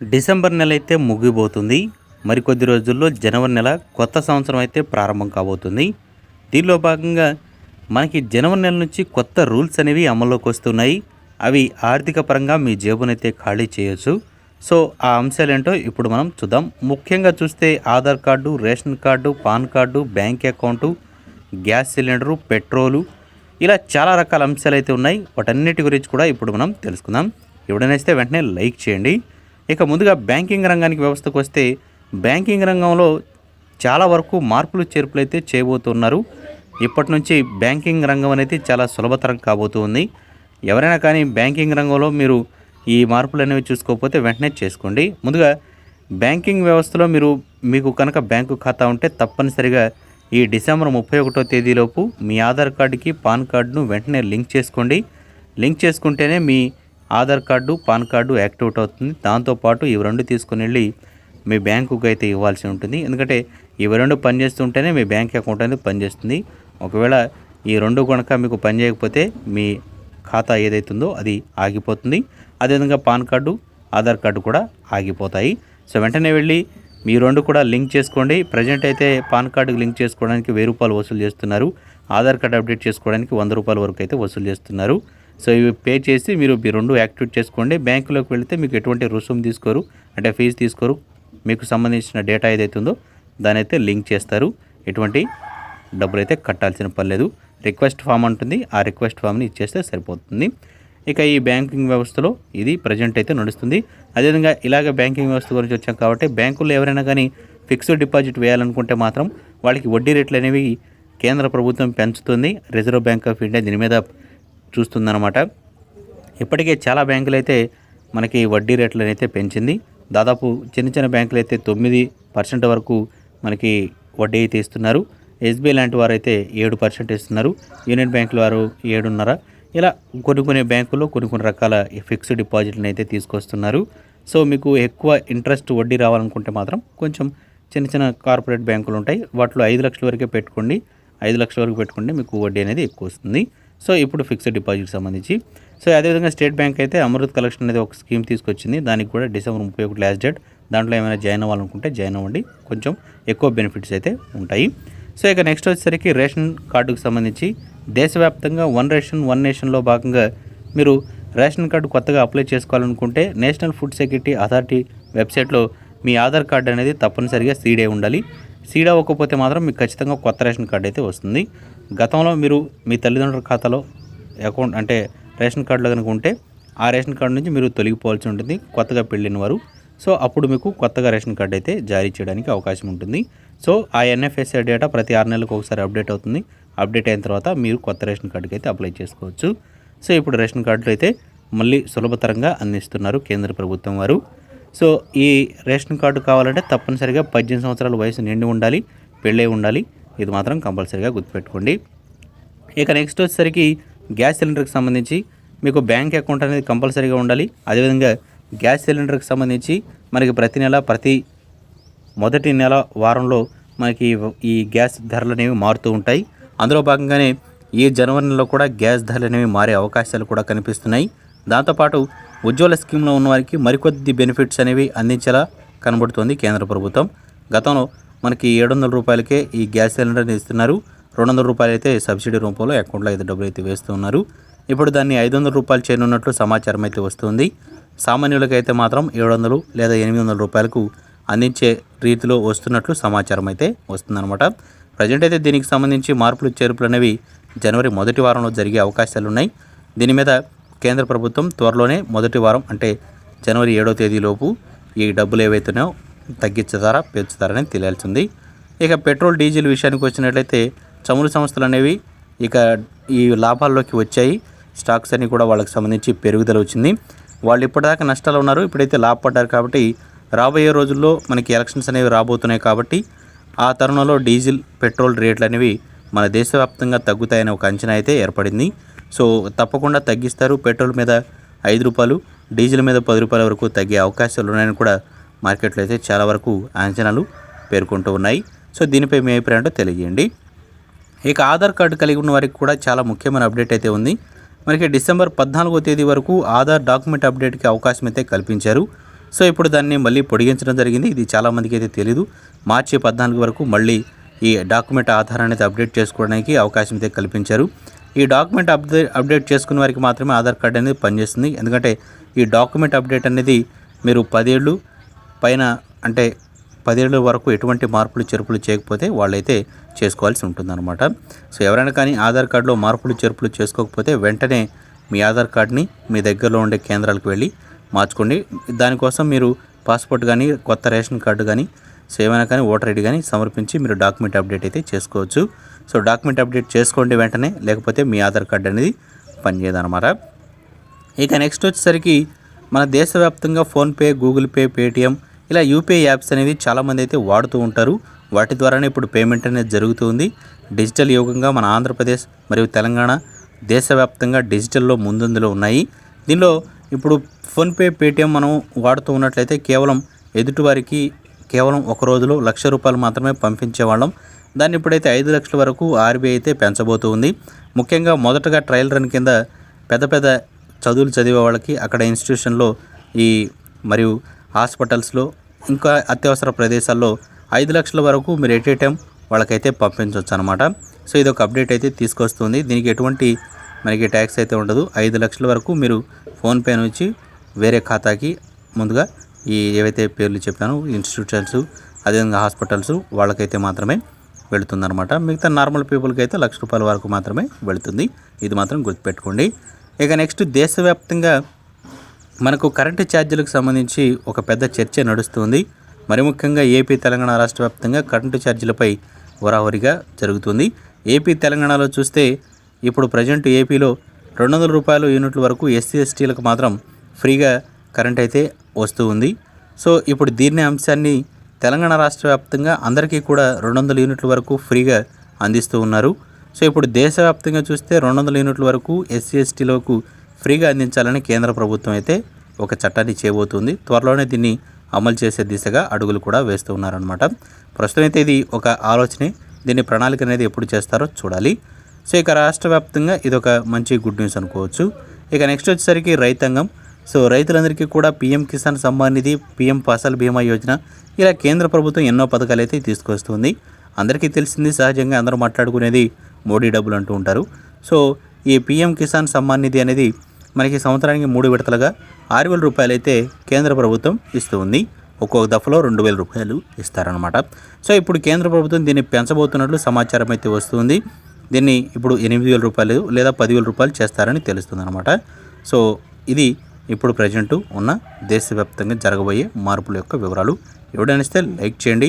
December నెల అయితే ముగిపోతుంది మరికొద్ది రోజుల్లో జనవరి నెల కొత్త సంవత్సరం అయితే ప్రారంభం కాబోతుంది. దీనిలో భాగంగా మనకి జనవరి నెల నుంచి కొత్త రూల్స్ అనేవి అమల్లోకి వస్తున్నాయి. అవి ఆర్థిక పరంగా మీ జేబునైతే ఖాళీ చేయొచ్చు. సో ఆ అంశాలు ఏంటో ఇప్పుడు మనం చూద్దాం. ముఖ్యంగా చూస్తే Aadhaar card ration card PAN card bank account gas cylinder petrol ఇలా చాలా రకాల అంశాలు అయితే ఉన్నాయి. వాటన్నిటి గురించి కూడా ఇప్పుడు మనం తెలుసుకుందాం. ఎవడనైతే వెంటనే లైక్ చేయండి. ఇక ముందుగా బ్యాంకింగ్ రంగానికి వ్యవస్థకు వస్తే బ్యాంకింగ్ రంగంలో చాలా వరకు మార్పులు చేర్పులు అయితే చేయబోతున్నారు. ఇప్పటి నుంచి బ్యాంకింగ్ రంగం అనేది చాలా సులభతరం కాబోతుంది. ఎవరైనా కానీ బ్యాంకింగ్ రంగంలో మీరు ఈ మార్పులు అనేవి చూసుకోకపోతే వెంటనే చేసుకోండి. ముందుగా బ్యాంకింగ్ వ్యవస్థలో మీరు మీకు కనుక బ్యాంకు ఖాతా ఉంటే తప్పనిసరిగా ఈ డిసెంబర్ ముప్పై ఒకటో తేదీలోపు మీ ఆధార్ కార్డుకి పాన్ కార్డును వెంటనే లింక్ చేసుకోండి. లింక్ చేసుకుంటేనే మీ Aadhaar card PAN card activate అవుతుంది. దాంతోపాటు ఇవి రెండు తీసుకుని వెళ్ళి మీ బ్యాంకుకి అయితే ఇవ్వాల్సి ఉంటుంది. ఎందుకంటే ఇవి రెండు పనిచేస్తుంటేనే మీ బ్యాంక్ అకౌంట్ అనేది పనిచేస్తుంది ఒకవేళ ఈ రెండు కనుక మీకు పనిచేయకపోతే మీ ఖాతా ఏదైతుందో అది ఆగిపోతుంది. అదేవిధంగా పాన్ కార్డు ఆధార్ కార్డు కూడా ఆగిపోతాయి. సో వెంటనే వెళ్ళి మీ రెండు కూడా లింక్ చేసుకోండి. ప్రజెంట్ అయితే పాన్ కార్డుకి లింక్ చేసుకోవడానికి వెయ్యి రూపాయలు వసూలు చేస్తున్నారు. ఆధార్ కార్డు అప్డేట్ చేసుకోవడానికి వంద రూపాయల వరకు అయితే వసూలు చేస్తున్నారు. సో ఇవి పే చేసి మీరు రెండు యాక్టివేట్ చేసుకోండి. బ్యాంకులోకి వెళితే మీకు ఎటువంటి రుసుము తీసుకోరు. అంటే ఫీజు తీసుకోరు. మీకు సంబంధించిన డేటా ఏదైతే ఉందో దాని అయితే లింక్ చేస్తారు. ఎటువంటి డబ్బులు అయితే కట్టాల్సిన పని రిక్వెస్ట్ ఫామ్ ఉంటుంది ఆ రిక్వెస్ట్ ఫామ్ని ఇచ్చేస్తే సరిపోతుంది. ఇక ఈ బ్యాంకింగ్ వ్యవస్థలో ఇది ప్రజెంట్ అయితే నడుస్తుంది. అదేవిధంగా ఇలాగ బ్యాంకింగ్ వ్యవస్థ గురించి వచ్చాం కాబట్టి బ్యాంకుల్లో ఎవరైనా కానీ ఫిక్స్డ్ డిపాజిట్ వేయాలనుకుంటే మాత్రం వాళ్ళకి వడ్డీ రేట్లు అనేవి కేంద్ర ప్రభుత్వం పెంచుతుంది. రిజర్వ్ బ్యాంక్ ఆఫ్ ఇండియా దీని మీద చూస్తుందన్నమాట. ఇప్పటికే చాలా బ్యాంకులు అయితే మనకి వడ్డీ రేట్లను అయితే పెంచింది. దాదాపు చిన్న చిన్న బ్యాంకులు అయితే తొమ్మిది పర్సెంట్ వరకు మనకి వడ్డీ అయితే ఇస్తున్నారు. ఎస్బీఐ లాంటి వారు అయితే ఏడు పర్సెంట్ ఇస్తున్నారు. యూనియన్ బ్యాంకుల వారు ఏడున్నర. ఇలా కొన్ని కొన్ని బ్యాంకుల్లో కొన్ని కొన్ని రకాల ఫిక్స్డ్ డిపాజిట్లను అయితే తీసుకొస్తున్నారు. సో మీకు ఎక్కువ ఇంట్రెస్ట్ వడ్డీ రావాలనుకుంటే మాత్రం కొంచెం చిన్న చిన్న కార్పొరేట్ బ్యాంకులు ఉంటాయి. వాటిలో ఐదు లక్షల వరకే పెట్టుకోండి. ఐదు లక్షల వరకు పెట్టుకుంటే మీకు వడ్డీ అనేది ఎక్కువ వస్తుంది. సో ఇప్పుడు ఫిక్స్డ్ డిపాజిట్ సంబంధించి. సో అదేవిధంగా స్టేట్ బ్యాంక్ అయితే అమృత్ కలెక్షన్ అనేది ఒక స్కీమ్ తీసుకొచ్చింది. దానికి కూడా డిసెంబర్ ముప్పై ఒకటి లాస్ట్ డేట్. దాంట్లో ఏమైనా జాయిన్ అవ్వాలనుకుంటే జాయిన్ అవ్వండి. కొంచెం ఎక్కువ బెనిఫిట్స్ అయితే ఉంటాయి. సో ఇక నెక్స్ట్ వచ్చేసరికి రేషన్ కార్డుకు సంబంధించి దేశవ్యాప్తంగా వన్ రేషన్ వన్ నేషన్లో భాగంగా మీరు రేషన్ కార్డు కొత్తగా అప్లై చేసుకోవాలనుకుంటే నేషనల్ ఫుడ్ సెక్యూరిటీ అథారిటీ వెబ్సైట్లో మీ ఆధార్ కార్డు అనేది తప్పనిసరిగా సీడే ఉండాలి. సీడ్ అవ్వకపోతే మాత్రం మీకు ఖచ్చితంగా కొత్త రేషన్ కార్డు అయితే వస్తుంది. గతంలో మీరు మీ తల్లిదండ్రుల ఖాతాలో అకౌంట్ అంటే రేషన్ కార్డులో కనుక ఉంటే ఆ రేషన్ కార్డు నుంచి మీరు తొలగిపోవాల్సి ఉంటుంది కొత్తగా పెళ్ళిన వారు సో అప్పుడు మీకు కొత్తగా రేషన్ కార్డు అయితే జారీ చేయడానికి అవకాశం ఉంటుంది. సో ఆ ఎన్ఎఫ్ఎస్ఏ డేటా ప్రతి ఆరు నెలలకు ఒకసారి అప్డేట్ అవుతుంది. అప్డేట్ అయిన తర్వాత మీరు కొత్త రేషన్ కార్డుకి అయితే అప్లై చేసుకోవచ్చు. సో ఇప్పుడు రేషన్ కార్డులు అయితే మళ్ళీ సులభతరంగా అందిస్తున్నారు కేంద్ర ప్రభుత్వం వారు. సో ఈ రేషన్ కార్డు కావాలంటే తప్పనిసరిగా పద్దెనిమిది సంవత్సరాల వయసు నిండి ఉండాలి పెళ్ళై ఉండాలి. ఇది మాత్రం కంపల్సరీగా గుర్తుపెట్టుకోండి. ఇక నెక్స్ట్ వచ్చేసరికి గ్యాస్ సిలిండర్కి సంబంధించి మీకు బ్యాంక్ అకౌంట్ అనేది కంపల్సరీగా ఉండాలి. అదేవిధంగా గ్యాస్ సిలిండర్కి సంబంధించి మనకి ప్రతి నెల ప్రతి మొదటి నెల వారంలో మనకి ఈ గ్యాస్ ధరలు అనేవి మారుతూ ఉంటాయి. అందులో భాగంగానే ఈ జనవరి నెలలో కూడా గ్యాస్ ధరలు అనేవి మారే అవకాశాలు కూడా కనిపిస్తున్నాయి. దాంతోపాటు ఉజ్వల స్కీమ్లో ఉన్న వారికి మరికొద్ది బెనిఫిట్స్ అనేవి అందించేలా కనబడుతోంది కేంద్ర ప్రభుత్వం. గతంలో మనకి ఏడు వందల రూపాయలకే ఈ గ్యాస్ సిలిండర్ని ఇస్తున్నారు రెండు వందల రూపాయలు అయితే సబ్సిడీ రూపంలో అకౌంట్లో అయితే డబ్బులు అయితే వేస్తూ ఉన్నారు. ఇప్పుడు దాన్ని ఐదు వందల రూపాయలు చేయనున్నట్లు సమాచారం అయితే వస్తుంది. సామాన్యులకైతే మాత్రం ఏడు వందలు లేదా ఎనిమిది వందల రూపాయలకు అందించే రీతిలో వస్తున్నట్లు సమాచారం అయితే వస్తుందన్నమాట. ప్రజెంట్ అయితే దీనికి సంబంధించి మార్పులు చేర్పులు అనేవి జనవరి మొదటి వారంలో జరిగే అవకాశాలు ఉన్నాయి దీని మీద కేంద్ర ప్రభుత్వం త్వరలోనే మొదటి వారం అంటే జనవరి ఏడో తేదీలోపు ఈ డబ్బులు ఏవైతున్నాయో తగ్గించుతారా పెంచుతారని తెలియాల్సింది. ఇక పెట్రోల్ డీజిల్ విషయానికి వచ్చినట్లయితే చమురు సంస్థలు అనేవి ఇక ఈ లాభాల్లోకి వచ్చాయి. స్టాక్స్ అన్ని కూడా వాళ్ళకి సంబంధించి పెరుగుదల వచ్చింది. వాళ్ళు ఇప్పటిదాకా నష్టాలు ఉన్నారు ఇప్పుడైతే లాభపడ్డారు కాబట్టి రాబోయే రోజుల్లో మనకి ఎలక్షన్స్ అనేవి రాబోతున్నాయి కాబట్టి ఆ తరుణంలో డీజిల్ పెట్రోల్ రేట్లు అనేవి మన దేశవ్యాప్తంగా తగ్గుతాయనే ఒక అంచనా అయితే ఏర్పడింది. సో తప్పకుండా తగ్గిస్తారు. పెట్రోల్ మీద ఐదు రూపాయలు డీజిల్ మీద పది రూపాయల వరకు తగ్గే అవకాశాలు ఉన్నాయని కూడా మార్కెట్లో అయితే చాలా వరకు అంచనాలు పేర్కొంటూ ఉన్నాయి. సో దీనిపై మీ అభిప్రాయం తెలియజేయండి. ఇక ఆధార్ కార్డు కలిగి ఉన్న వారికి కూడా చాలా ముఖ్యమైన అప్డేట్ అయితే ఉంది. మనకి డిసెంబర్ పద్నాలుగో తేదీ వరకు ఆధార్ డాక్యుమెంట్ అప్డేట్కి అవకాశం అయితే కల్పించారు. సో ఇప్పుడు దాన్ని మళ్ళీ పొడిగించడం జరిగింది. ఇది చాలామందికి అయితే తెలియదు మార్చి పద్నాలుగు వరకు మళ్ళీ ఈ డాక్యుమెంట్ ఆధార్ అనేది అప్డేట్ చేసుకోవడానికి అవకాశం అయితే కల్పించారు. ఈ డాక్యుమెంట్ అప్డేట్ అప్డేట్ చేసుకున్న వారికి మాత్రమే ఆధార్ కార్డ్ అనేది పనిచేస్తుంది. ఎందుకంటే ఈ డాక్యుమెంట్ అప్డేట్ అనేది మీరు పదేళ్ళు పైన అంటే పదేళ్ళ వరకు ఎటువంటి మార్పులు చేర్పులు చేయకపోతే వాళ్ళైతే చేసుకోవాల్సి ఉంటుందన్నమాట. సో ఎవరైనా కానీ ఆధార్ కార్డులో మార్పులు చేర్పులు చేసుకోకపోతే వెంటనే మీ ఆధార్ కార్డ్ని మీ దగ్గరలో ఉండే కేంద్రాలకు వెళ్ళి మార్చుకోండి. దానికోసం మీరు పాస్పోర్ట్ కానీ కొత్త రేషన్ కార్డు కానీ సో ఏమైనా కానీ ఓటర్ ఐడి కానీ సమర్పించి మీరు డాక్యుమెంట్ అప్డేట్ అయితే చేసుకోవచ్చు. సో డాక్యుమెంట్ అప్డేట్ చేసుకోండి వెంటనే లేకపోతే మీ ఆధార్ కార్డు అనేది పనిచేయదన్నమాట. ఇక నెక్స్ట్ వచ్చేసరికి మన దేశవ్యాప్తంగా ఫోన్పే గూగుల్ పే పేటిఎం ఇలా యూపీఐ యాప్స్ అనేవి చాలామంది అయితే వాడుతూ ఉంటారు. వాటి ద్వారానే ఇప్పుడు పేమెంట్ అనేది జరుగుతుంది. డిజిటల్ యుగంగా మన ఆంధ్రప్రదేశ్ మరియు తెలంగాణ దేశవ్యాప్తంగా డిజిటల్లో ముందందులో ఉన్నాయి. దీనిలో ఇప్పుడు ఫోన్పే పేటిఎం మనం వాడుతూ ఉన్నట్లయితే కేవలం ఎదుటివారికి కేవలం ఒక రోజులో లక్ష రూపాయలు మాత్రమే పంపించేవాళ్ళం. దాన్ని ఇప్పుడైతే ఐదు లక్షల వరకు ఆర్బీఐ అయితే పెంచబోతుంది. ముఖ్యంగా మొదటగా ట్రయల్ రన్ కింద పెద్ద పెద్ద చదువులు చదివే వాళ్ళకి అక్కడ ఇన్స్టిట్యూషన్లో ఈ మరియు హాస్పిటల్స్లో ఇంకా అత్యవసర ప్రదేశాల్లో ఐదు లక్షల వరకు మీరు ఎట్ ఏ టైం వాళ్ళకైతే పంపించవచ్చు అనమాట సో ఇది ఒక అప్డేట్ అయితే తీసుకొస్తుంది. దీనికి ఎటువంటి మనకి ట్యాక్స్ అయితే ఉండదు. ఐదు లక్షల వరకు మీరు ఫోన్పే నుంచి వేరే ఖాతాకి ముందుగా ఈ ఏవైతే పేర్లు చెప్పానో ఇన్స్టిట్యూషన్స్ అదేవిధంగా హాస్పిటల్స్ వాళ్ళకైతే మాత్రమే వెళుతుందన్నమాట. మిగతా నార్మల్ పీపుల్కి అయితే లక్ష రూపాయల వరకు మాత్రమే వెళుతుంది. ఇది మాత్రం గుర్తుపెట్టుకోండి. ఇక నెక్స్ట్ దేశవ్యాప్తంగా మనకు కరెంటు ఛార్జీలకు సంబంధించి ఒక పెద్ద చర్చ నడుస్తుంది. మరి ముఖ్యంగా ఏపీ తెలంగాణ రాష్ట్ర వ్యాప్తంగా కరెంటు ఛార్జీలపై వరావరిగా జరుగుతుంది. ఏపీ తెలంగాణలో చూస్తే ఇప్పుడు ప్రజెంట్ ఏపీలో రెండు వందల రూపాయలు యూనిట్ల వరకు ఎస్సీ ఎస్టీలకు మాత్రం ఫ్రీగా కరెంట్ అయితే వస్తూ ఉంది. సో ఇప్పుడు దీన్ని అంశాన్ని తెలంగాణ రాష్ట్ర వ్యాప్తంగా అందరికీ కూడా రెండు వందల యూనిట్ల వరకు ఫ్రీగా అందిస్తూ ఉన్నారు. సో ఇప్పుడు దేశవ్యాప్తంగా చూస్తే రెండు వందల యూనిట్ల వరకు ఎస్సీ ఎస్టీలకు ఫ్రీగా అందించాలని కేంద్ర ప్రభుత్వం అయితే ఒక చట్టాన్ని చేయబోతుంది. త్వరలోనే దీన్ని అమలు చేసే దిశగా అడుగులు కూడా వేస్తూ ఉన్నారనమాట ప్రస్తుతం అయితే ఇది ఒక ఆలోచనే. దీన్ని ప్రణాళిక అనేది ఎప్పుడు చేస్తారో చూడాలి. సో ఇక రాష్ట్ర వ్యాప్తంగా ఇది ఒక మంచి గుడ్ న్యూస్ అనుకోవచ్చు. ఇక నెక్స్ట్ వచ్చేసరికి రైతాంగం. సో రైతులందరికీ కూడా పీఎం కిసాన్ సమ్మాన్ నిధి పీఎం ఫసల్ బీమా యోజన ఇలా కేంద్ర ప్రభుత్వం ఎన్నో పథకాలు అయితే తీసుకొస్తుంది. అందరికీ తెలిసింది సహజంగా అందరూ మాట్లాడుకునేది మోడీ డబ్బులు అంటూ ఉంటారు. సో ఈ పీఎం కిసాన్ సమ్మాన్ నిధి అనేది మనకి సంవత్సరానికి మూడు విడతలుగా ఆరు వేల రూపాయలు అయితే కేంద్ర ప్రభుత్వం ఇస్తూ ఉంది ఒక్కొక్క దఫలో రెండు వేల రూపాయలు ఇస్తారనమాట సో ఇప్పుడు కేంద్ర ప్రభుత్వం దీన్ని పెంచబోతున్నట్లు సమాచారం అయితే వస్తుంది. దీన్ని ఇప్పుడు ఎనిమిది వేల రూపాయలు లేదా పదివేల రూపాయలు చేస్తారని తెలుస్తుంది అనమాట సో ఇది ఇప్పుడు ప్రజెంటు ఉన్న దేశవ్యాప్తంగా జరగబోయే మార్పుల యొక్క వివరాలు. ఎవడనిస్తే లైక్ చేయండి.